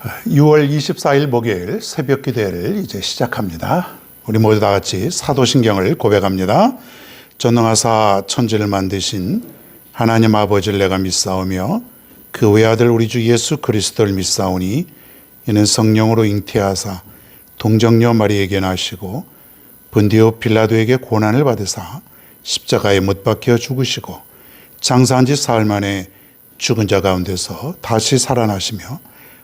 6월 24일 목요일 새벽 기도회를 이제 시작합니다. 우리 모두 다 같이 사도신경을 고백합니다. 전능하사 천지를 만드신 하나님 아버지를 내가 믿사오며 그 외아들 우리 주 예수 그리스도를 믿사오니 이는 성령으로 잉태하사 동정녀 마리에게 나시고 본디오 빌라도에게 고난을 받으사 십자가에 못 박혀 죽으시고 장사한 지 사흘 만에 죽은 자 가운데서 다시 살아나시며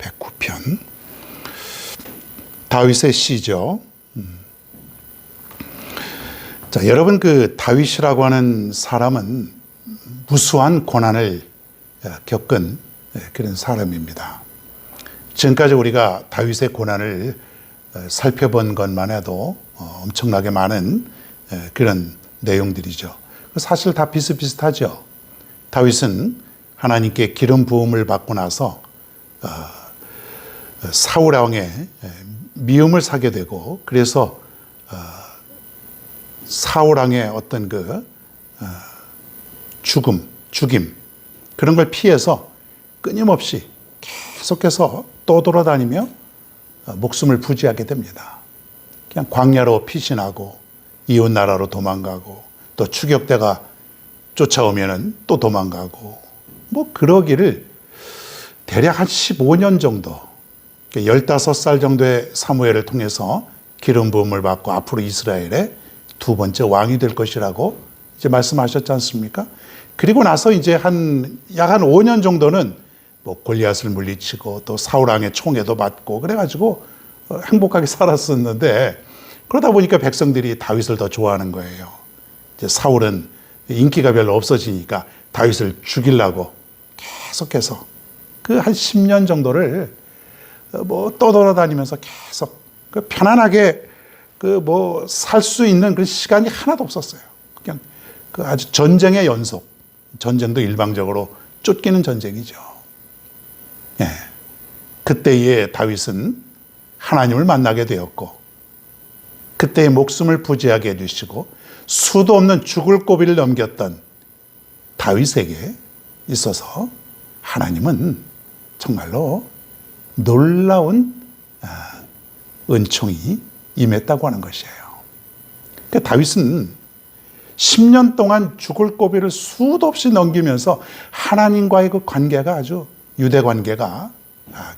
109편. 다윗의 시죠. 음. 자, 여러분 그 다윗이라고 하는 사람은 무수한 고난을 겪은 그런 사람입니다. 지금까지 우리가 다윗의 고난을 살펴본 것만 해도 엄청나게 많은 그런 내용들이죠. 사실 다 비슷비슷하죠. 다윗은 하나님께 기름 부음을 받고 나서 사울 왕의 미움을 사게 되고 그래서 사울 왕의 어떤 그 죽음, 죽임 그런 걸 피해서 끊임없이 계속해서 떠돌아다니며 목숨을 부지하게 됩니다. 그냥 광야로 피신하고 이웃 나라로 도망가고 또 추격대가 쫓아오면은 또 도망가고 뭐 그러기를 대략 한 15년 정도 15살 정도의 사무엘을 통해서 기름 부음을 받고 앞으로 이스라엘의 두 번째 왕이 될 것이라고 이제 말씀하셨지 않습니까? 그리고 나서 이제 한 약한 5년 정도는 뭐 골리앗을 물리치고 또 사울 왕의 총에도 맞고 그래 가지고 행복하게 살았었는데 그러다 보니까 백성들이 다윗을 더 좋아하는 거예요. 이제 사울은 인기가 별로 없어지니까 다윗을 죽이려고 계속해서 그 한 10년 정도를 뭐 떠돌아다니면서 계속 그 편안하게 그 뭐 살 수 있는 그 시간이 하나도 없었어요. 그냥 그 아주 전쟁의 연속. 전쟁도 일방적으로 쫓기는 전쟁이죠. 예. 그때의 다윗은 하나님을 만나게 되었고, 그때의 목숨을 부지하게 해주시고, 수도 없는 죽을 고비를 넘겼던 다윗에게 있어서 하나님은 정말로 놀라운 아, 은총이 임했다고 하는 것이에요. 그 다윗은 10년 동안 죽을 고비를 수도 없이 넘기면서 하나님과의 그 관계가 아주 유대 관계가 아,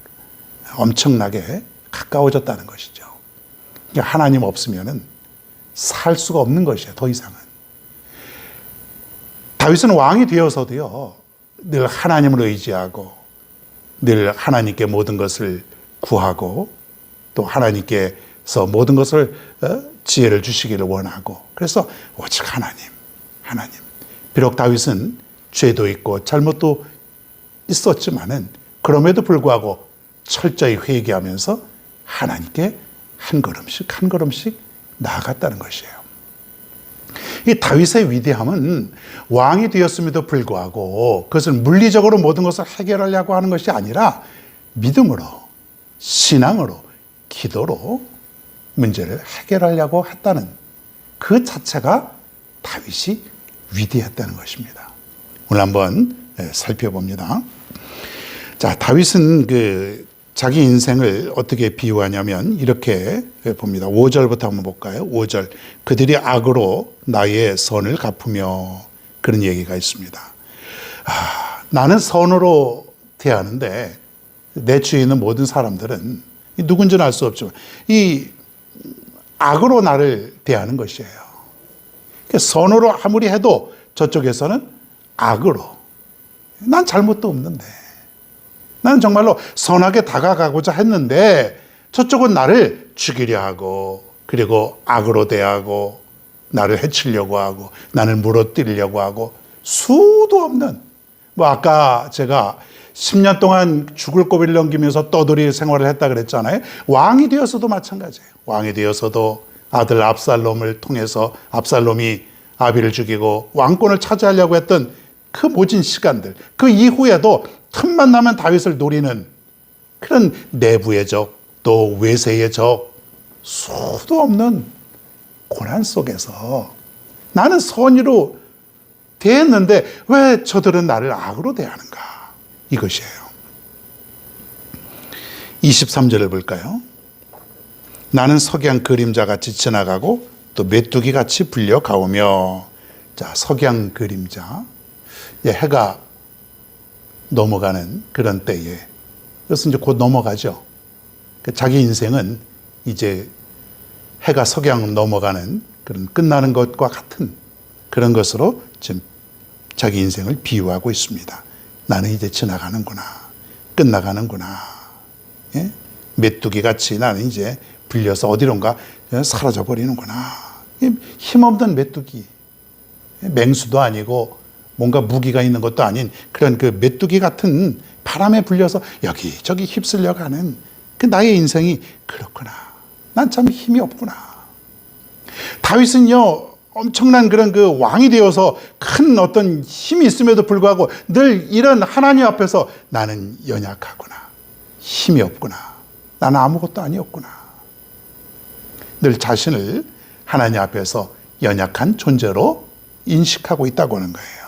엄청나게 가까워졌다는 것이죠. 그러니까 하나님 없으면은 살 수가 없는 것이에요. 더 이상은. 다윗은 왕이 되어서도요. 늘 하나님을 의지하고 늘 하나님께 모든 것을 구하고 또 하나님께서 모든 것을 어, 지혜를 주시기를 원하고 그래서 오직 하나님, 하나님. 비록 다윗은 죄도 있고 잘못도 있었지만은 그럼에도 불구하고 철저히 회개하면서 하나님께 한 걸음씩 한 걸음씩 나아갔다는 것이에요. 이 다윗의 위대함은 왕이 되었음에도 불구하고 그것을 물리적으로 모든 것을 해결하려고 하는 것이 아니라 믿음으로, 신앙으로, 기도로 문제를 해결하려고 했다는 그 자체가 다윗이 위대했다는 것입니다. 오늘 한번 살펴봅니다. 자, 다윗은 그 자기 인생을 어떻게 비유하냐면 이렇게 봅니다. 5절부터 한번 볼까요? 5절. 그들이 악으로 나의 선을 갚으며 그런 얘기가 있습니다. 아, 나는 선으로 대하는데 내 주위에 있는 모든 사람들은 누군지는 알 수 없지만 이 악으로 나를 대하는 것이에요. 그러니까 선으로 아무리 해도 저쪽에서는 악으로. 난 잘못도 없는데. 나는 정말로 선하게 다가가고자 했는데 저쪽은 나를 죽이려 하고 그리고 악으로 대하고 나를 해치려고 하고 나를 물어뜨리려고 하고 수도 없는 뭐 아까 제가 10년 동안 죽을 고비를 넘기면서 떠돌이 생활을 했다 그랬잖아요. 왕이 되어서도 마찬가지예요. 왕이 되어서도 아들 압살롬을 통해서 압살롬이 아비를 죽이고 왕권을 차지하려고 했던 그 모진 시간들, 그 이후에도 틈만 나면 다윗을 노리는 그런 내부의 적, 또 외세의 적, 수도 없는 고난 속에서 나는 선의로 대했는데 왜 저들은 나를 악으로 대하는가? 이것이에요. 23절을 볼까요? 나는 석양 그림자 같이 지나가고 또 메뚜기 같이 불려 가오며 자 석양 그림자 이제 해가 넘어가는 그런 때에 그래서 이제 곧 넘어가죠. 그 자기 인생은 이제 해가 석양 넘어가는 그런 끝나는 것과 같은 그런 것으로 지금 자기 인생을 비유하고 있습니다. 나는 이제 지나가는구나. 끝나가는구나. 예? 메뚜기 같이 나는 이제 불려서 어디론가 사라져 버리는구나. 힘없는 메뚜기. 맹수도 아니고 뭔가 무기가 있는 것도 아닌 그런 그 메뚜기 같은 바람에 불려서 여기저기 휩쓸려 가는 그 나의 인생이 그렇구나. 난 참 힘이 없구나. 다윗은요, 엄청난 그런 그 왕이 되어서 큰 어떤 힘이 있음에도 불구하고 늘 이런 하나님 앞에서 나는 연약하구나. 힘이 없구나. 나는 아무것도 아니었구나. 늘 자신을 하나님 앞에서 연약한 존재로 인식하고 있다고 하는 거예요.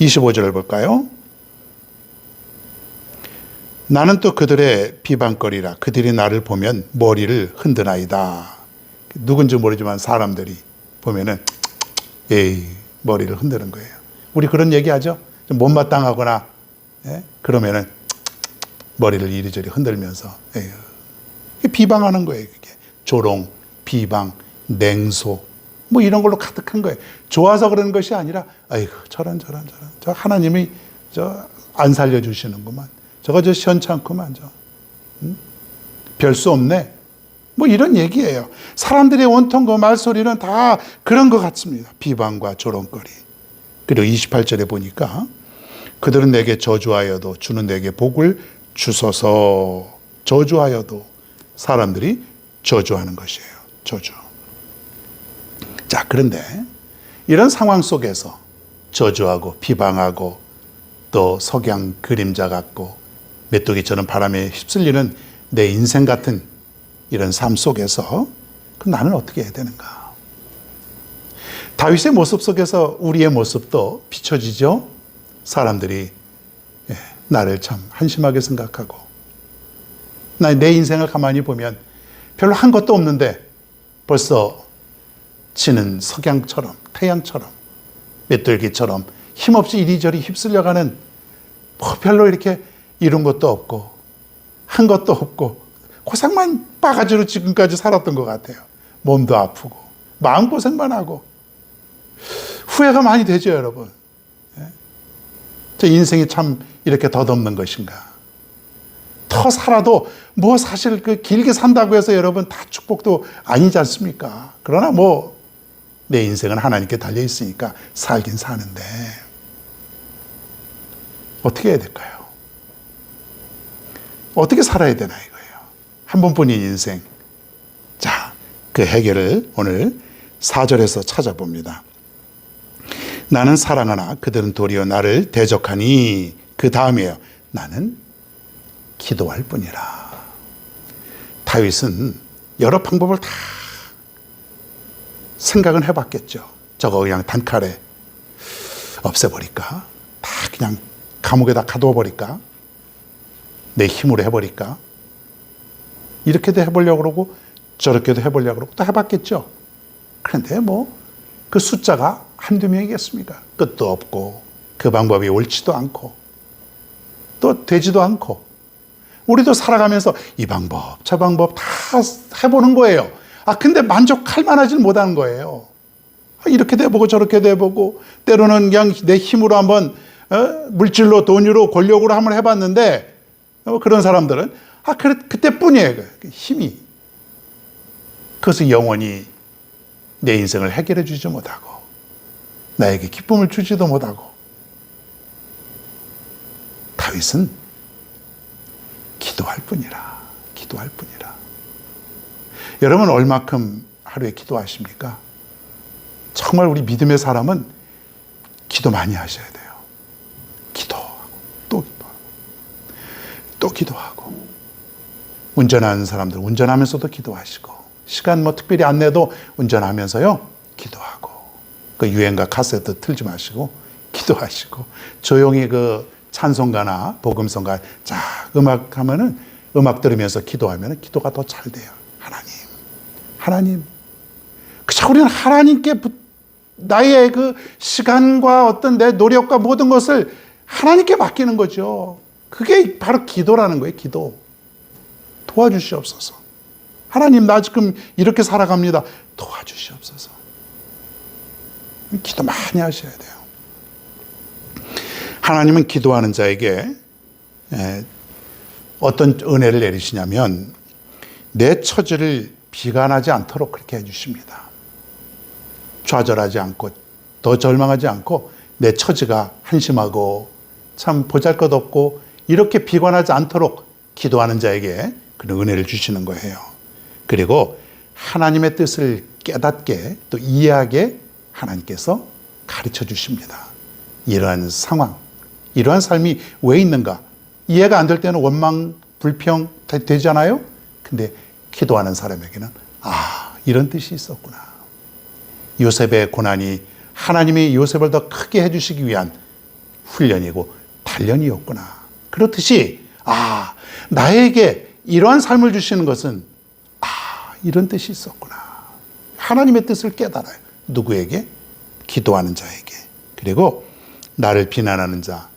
25절을 볼까요? 나는 또 그들의 비방거리라. 그들이 나를 보면 머리를 흔드나이다. 누군지 모르지만 사람들이 보면은 에이 머리를 흔드는 거예요. 우리 그런 얘기하죠. 좀 못마땅하거나 예? 그러면은 머리를 이리저리 흔들면서 에휴. 비방하는 거예요. 그게 조롱, 비방, 냉소 뭐 이런 걸로 가득한 거예요. 좋아서 그러는 것이 아니라 아이고 저런 저런 저런 저 하나님이 저 안 살려 주시는구만. 저거 저 시원찮구만 저. 응? 별수 없네. 뭐 이런 얘기예요. 사람들의 온통 그 말소리는 다 그런 것 같습니다. 비방과 조롱거리. 그리고 28절에 보니까 그들은 내게 저주하여도 주는 내게 복을 주소서 저주하여도 사람들이 저주하는 것이에요. 저주. 자, 그런데 이런 상황 속에서 저주하고 비방하고 또 석양 그림자 같고 메뚜기처럼 바람에 휩쓸리는 내 인생 같은 이런 삶 속에서 그 나는 어떻게 해야 되는가? 다윗의 모습 속에서 우리의 모습도 비춰지죠. 사람들이 예, 나를 참 한심하게 생각하고 나 내 인생을 가만히 보면 별로 한 것도 없는데 벌써 지는 석양처럼 태양처럼 메뚜기처럼 힘없이 이리저리 휩쓸려가는 뭐 별로 이렇게 이룬 것도 없고 한 것도 없고 고생만 바가지로 지금까지 살았던 것 같아요. 몸도 아프고 마음고생만 하고 후회가 많이 되죠, 여러분. 예? 제 인생이 참 이렇게 덧없는 것인가. 더 살아도 뭐 사실 그 길게 산다고 해서 여러분 다 축복도 아니지 않습니까? 그러나 뭐 내 인생은 하나님께 달려 있으니까 살긴 사는데 어떻게 해야 될까요? 어떻게 살아야 되나 이거예요. 한 번뿐인 인생. 자, 그 해결을 오늘 4절에서 찾아봅니다. 나는 사랑하나 그들은 도리어 나를 대적하니 그 다음이에요. 나는 기도할 뿐이라. 다윗은 여러 방법을 다 생각은 해봤겠죠. 저거 그냥 단칼에 없애버릴까? 다 그냥 감옥에다 가둬 버릴까? 내 힘으로 해버릴까? 이렇게도 해보려고 그러고 저렇게도 해보려고 그러고 또 해봤겠죠. 그런데 뭐 그 숫자가 한두 명이겠습니까? 끝도 없고 그 방법이 옳지도 않고 또 되지도 않고 우리도 살아가면서 이 방법 저 방법 다 해보는 거예요. 아 근데 만족할 만하지는 못하는 거예요. 이렇게도 해보고 저렇게도 해보고 때로는 그냥 내 힘으로 한번 어? 물질로 돈으로 권력으로 한번 해봤는데 어, 그런 사람들은 아 그래 그때뿐이에요 그 힘이 그것은 영원히 내 인생을 해결해 주지 못하고 나에게 기쁨을 주지도 못하고 다윗은 기도할 뿐이라. 기도할 뿐이라. 여러분 얼마큼 하루에 기도하십니까? 정말 우리 믿음의 사람은 기도 많이 하셔야 돼요. 기도하고 또 기도하고 또 기도하고. 운전하는 사람들 운전하면서도 기도하시고 시간 뭐 특별히 안 내도 운전하면서요 기도하고. 그 유행가 카세트 틀지 마시고 기도하시고. 조용히 그 찬송가나 복음성가 자 음악 하면은 음악 들으면서 기도하면은 기도가 더 잘 돼요. 하나님 하나님 그저 우리는 하나님께 붙- 나의 그 시간과 어떤 내 노력과 모든 것을 하나님께 맡기는 거죠. 그게 바로 기도라는 거예요, 기도. 도와주시옵소서. 하나님, 나 지금 이렇게 살아갑니다. 도와주시옵소서. 기도 많이 하셔야 돼요. 하나님은 기도하는 자에게 에, 어떤 은혜를 내리시냐면 내 처지를 비관하지 않도록 그렇게 해주십니다. 좌절하지 않고 더 절망하지 않고 내 처지가 한심하고 참 보잘 것 없고 이렇게 비관하지 않도록 기도하는 자에게 그런 은혜를 주시는 거예요. 그리고 하나님의 뜻을 깨닫게 또 이해하게 하나님께서 가르쳐 주십니다. 이러한 상황, 이러한 삶이 왜 있는가? 이해가 안 될 때는 원망, 불평 다 되잖아요? 근데 기도하는 사람에게는 아, 이런 뜻이 있었구나. 요셉의 고난이 하나님이 요셉을 더 크게 해주시기 위한 훈련이고 단련이었구나. 그렇듯이 아 나에게 이러한 삶을 주시는 것은 아 이런 뜻이 있었구나. 하나님의 뜻을 깨달아요. 누구에게? 기도하는 자에게. 그리고 나를 비난하는 자,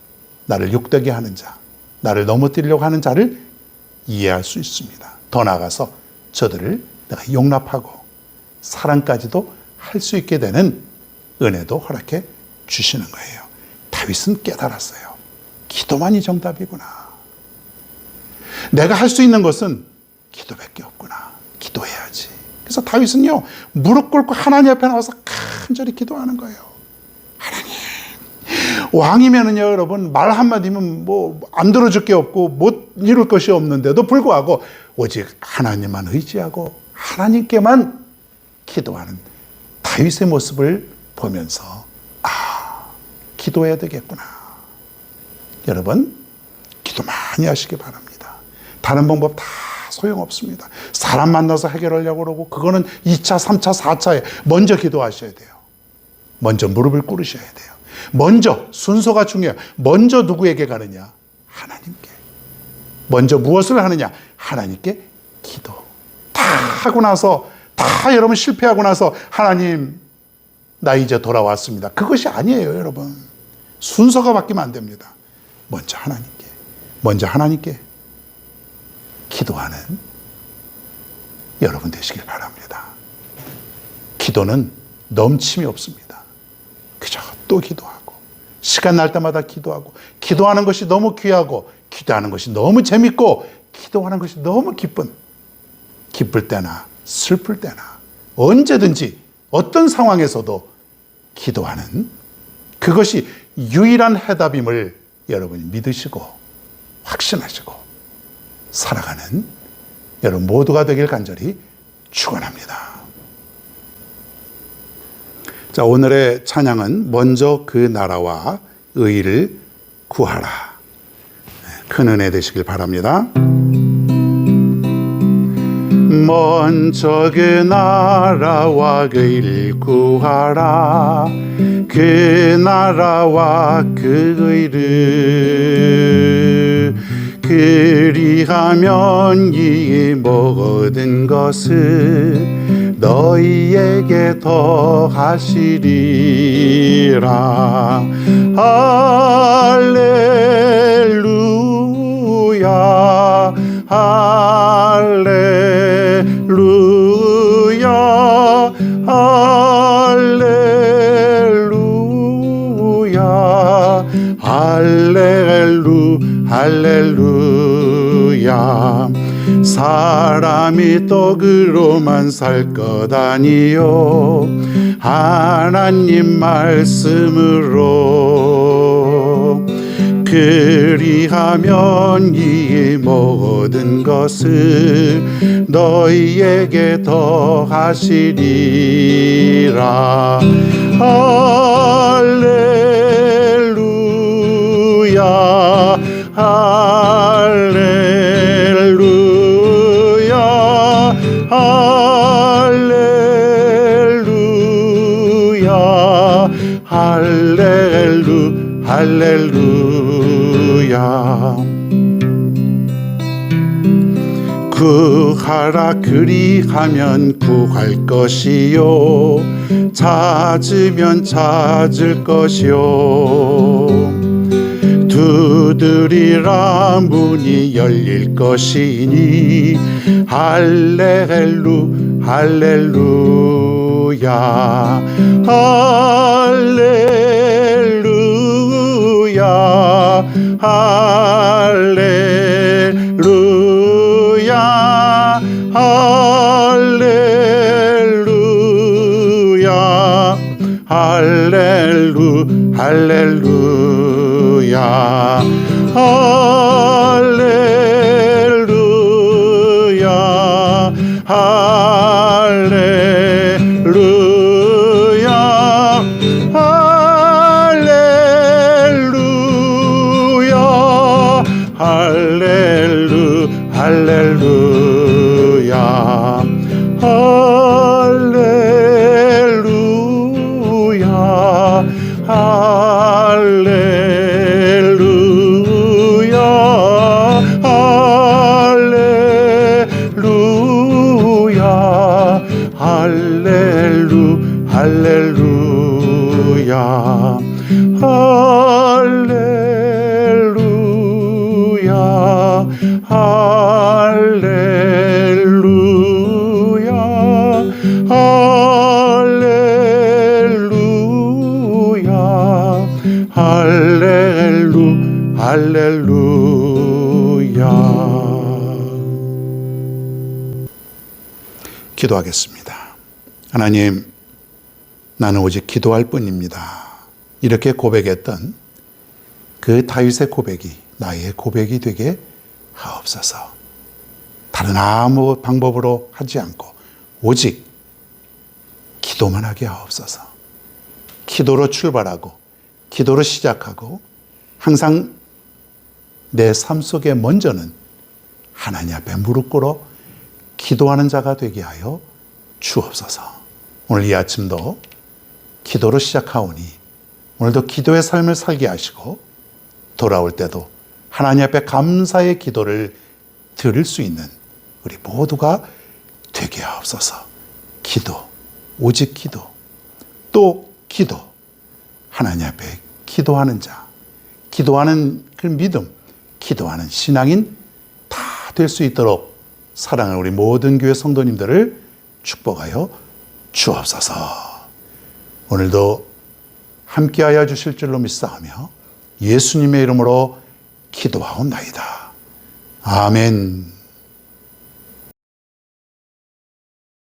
나를 욕되게 하는 자, 나를 넘어뜨리려고 하는 자를 이해할 수 있습니다. 더 나아가서 저들을 내가 용납하고 사랑까지도 할 수 있게 되는 은혜도 허락해 주시는 거예요. 다윗은 깨달았어요. 기도만이 정답이구나. 내가 할 수 있는 것은 기도밖에 없구나. 기도해야지. 그래서 다윗은요, 무릎 꿇고 하나님 앞에 나와서 간절히 기도하는 거예요. 하나님. 왕이면은요, 여러분, 말 한마디면 뭐, 안 들어줄 게 없고, 못 이룰 것이 없는데도 불구하고, 오직 하나님만 의지하고, 하나님께만 기도하는 다윗의 모습을 보면서, 아, 기도해야 되겠구나. 여러분, 기도 많이 하시기 바랍니다. 다른 방법 다 소용없습니다. 사람 만나서 해결하려고 그러고, 그거는 2차, 3차, 4차에 먼저 기도하셔야 돼요. 먼저 무릎을 꿇으셔야 돼요. 먼저 순서가 중요해요. 먼저 누구에게 가느냐? 하나님께. 먼저 무엇을 하느냐? 하나님께 기도. 다 하고 나서 다 여러분 실패하고 나서 하나님 나 이제 돌아왔습니다. 그것이 아니에요, 여러분. 순서가 바뀌면 안 됩니다. 먼저 하나님께. 먼저 하나님께 기도하는 여러분 되시길 바랍니다. 기도는 넘침이 없습니다. 그저 또 기도하고 시간 날 때마다 기도하고 기도하는 것이 너무 귀하고 기도하는 것이 너무 재밌고 기도하는 것이 너무 기쁜 기쁠 때나 슬플 때나 언제든지 어떤 상황에서도 기도하는 그것이 유일한 해답임을 여러분이 믿으시고 확신하시고 살아가는 여러분 모두가 되길 간절히 축원합니다. 자, 오늘의 찬양은 먼저 그 나라와 의를 구하라. 네, 큰 은혜 되시길 바랍니다. 먼저 그 나라와 그 의를 구하라. 그 나라와 그 의를 그리하면 이 모든 것을 너희에게 더하시리라 할렐루야 할렐루야 할렐루야 할렐루 할렐루야. 사람이 떡으로만 살 것 아니요. 하나님 말씀으로 그 그리하면 이 모든 것을 너희에게 더하시리라. 할렐루야 할렐루야 할렐루야 할렐루 할렐루야 구하라 그리하면 구할 것이요. 찾으면 찾을 것이요. 두드리라 문이 열릴 것이니 할렐루 할렐루야. 할렐루야 할렐루야 할렐루야 할렐루 할렐루야. 할렐루야 할렐루 할렐루야. 할렐루야. 할렐루야. 할렐루야. 할렐루 할렐루야. 기도하겠습니다. 하나님, 나는 오직 기도할 뿐입니다. 이렇게 고백했던 그 다윗의 고백이 나의 고백이 되게 하옵소서. 다른 아무 방법으로 하지 않고 오직 기도만 하게 하옵소서. 기도로 출발하고 기도로 시작하고 항상 내 삶 속에 먼저는 하나님 앞에 무릎 꿇어 기도하는 자가 되게 하여 주옵소서. 오늘 이 아침도 기도로 시작하오니 오늘도 기도의 삶을 살게 하시고 돌아올 때도 하나님 앞에 감사의 기도를 드릴 수 있는 우리 모두가 되게 하옵소서. 기도, 오직 기도, 또 기도, 하나님 앞에 기도하는 자, 기도하는 그 믿음, 기도하는 신앙인 다 될 수 있도록 사랑하는 우리 모든 교회 성도님들을 축복하여 주옵소서. 오늘도 함께하여 주실 줄로 믿사하며 예수님의 이름으로 기도하옵나이다. 아멘.